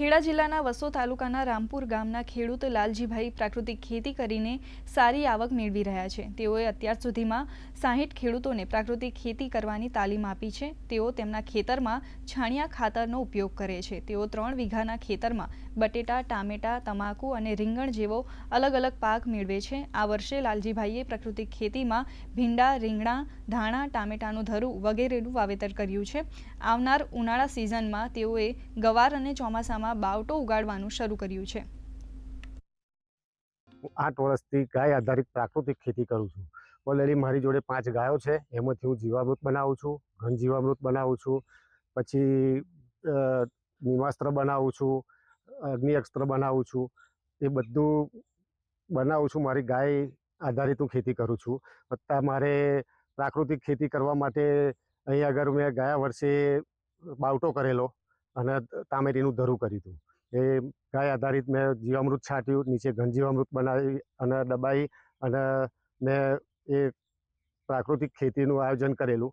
ખેડા જિલ્લાના વસો તાલુકાના રામપુર ગામના ખેડૂત લાલજીભાઈ પ્રાકૃતિક ખેતી કરીને સારી આવક મેળવી રહ્યા છે. તેઓએ અત્યાર સુધીમાં સાહીઠ ખેડૂતોને પ્રાકૃતિક ખેતી કરવાની તાલીમ આપી છે. તેઓ તેમના ખેતરમાં છાણિયા ખાતરનો ઉપયોગ કરે છે. તેઓ ત્રણ વીઘાના ખેતરમાં બટેટા, ટામેટા, તમાકુ અને રીંગણ જેવો અલગ અલગ પાક મેળવે છે. આ વર્ષે લાલજીભાઈએ પ્રાકૃતિક ખેતીમાં ભીંડા, રીંગણા, ધાણા, ટામેટાનું ધરું વગેરેનું વાવેતર કર્યું છે. આવનાર ઉનાળા સિઝનમાં તેઓએ ગવાર અને ચોમાસામાં બાવટો ઉગાડવાનું શરૂ કર્યું છે. હું આઠ વર્ષથી ગાય આધારિત પ્રાકૃતિક ખેતી કરું છું. ઓલરેડી મારી જોડે પાંચ ગાયો છે, એમાંથી હું જીવામૃત બનાવું છું, ઘન જીવામૃત બનાવું છું, પછી નિમાસ્ત્ર બનાવું છું, અગ્નિ અસ્ત્ર બનાવું છું, એ બધું બનાવું છું, મારી ગાય આધારિત હું ખેતી કરું છું. વત્તા મારે પ્રાકૃતિક ખેતી કરવા માટે અહીં આગળ મેં ગયા વર્ષે બાવટો કરેલો. અને તામેરીનું ધરું કર્યું હતું. એ ગાય આધારિત મેં જીવામૃત છાંટ્યું, નીચે ઘન જીવામૃત બનાવી અને દબાઈ અને મેં એ પ્રાકૃતિક ખેતીનું આયોજન કરેલું.